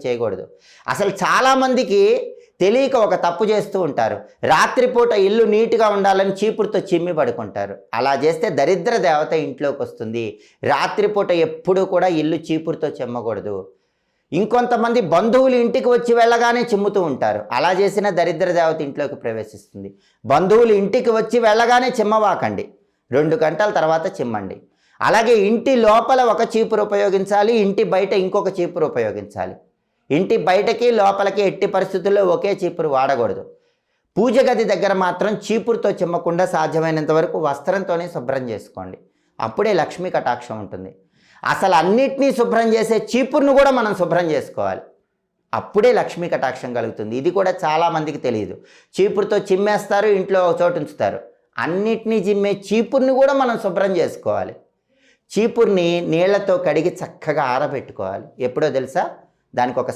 చేయకూడదు. అసలు చాలామందికి తెలియక ఒక తప్పు చేస్తూ ఉంటారు. రాత్రిపూట ఇల్లు నీట్గా ఉండాలని చీపురుతో చిమ్మి పడుకుంటారు. అలా చేస్తే దరిద్ర దేవత ఇంట్లోకి వస్తుంది రాత్రిపూట ఎప్పుడూ కూడా ఇల్లు చీపురుతో చిమ్మకూడదు. ఇంకొంతమంది బంధువులు ఇంటికి వచ్చి వెళ్ళగానే చిమ్ముతూ ఉంటారు. అలా చేసిన దరిద్ర దేవత ఇంట్లోకి ప్రవేశిస్తుంది. బంధువులు ఇంటికి వచ్చి వెళ్ళగానే చిమ్మవాకండి. రెండు గంటల తర్వాత చిమ్మండి. అలాగే ఇంటి లోపల ఒక చీపురు ఉపయోగించాలి ఇంటి బయట ఇంకొక చీపురు ఉపయోగించాలి. ఇంటి బయటకి లోపలికి ఎట్టి పరిస్థితుల్లో ఒకే చీపురు వాడకూడదు. పూజ గది దగ్గర మాత్రం చీపురుతో చిమ్మకుండా సాధ్యమైనంత వరకు వస్త్రంతోనే శుభ్రం చేసుకోండి. అప్పుడే లక్ష్మీ కటాక్షం ఉంటుంది. అసలు అన్నిటినీ శుభ్రం చేసే చీపురును కూడా మనం శుభ్రం చేసుకోవాలి. అప్పుడే లక్ష్మీ కటాక్షం కలుగుతుంది. ఇది కూడా చాలామందికి తెలియదు. చీపురుతో చిమ్మేస్తారు ఇంట్లో ఒక చోటు ఉంచుతారు. అన్నిటినీ చిమ్మే చీపురుని కూడా మనం శుభ్రం చేసుకోవాలి. చీపుర్ని నీళ్ళతో కడిగి చక్కగా ఆరబెట్టుకోవాలి. ఎప్పుడో తెలుసా? దానికి ఒక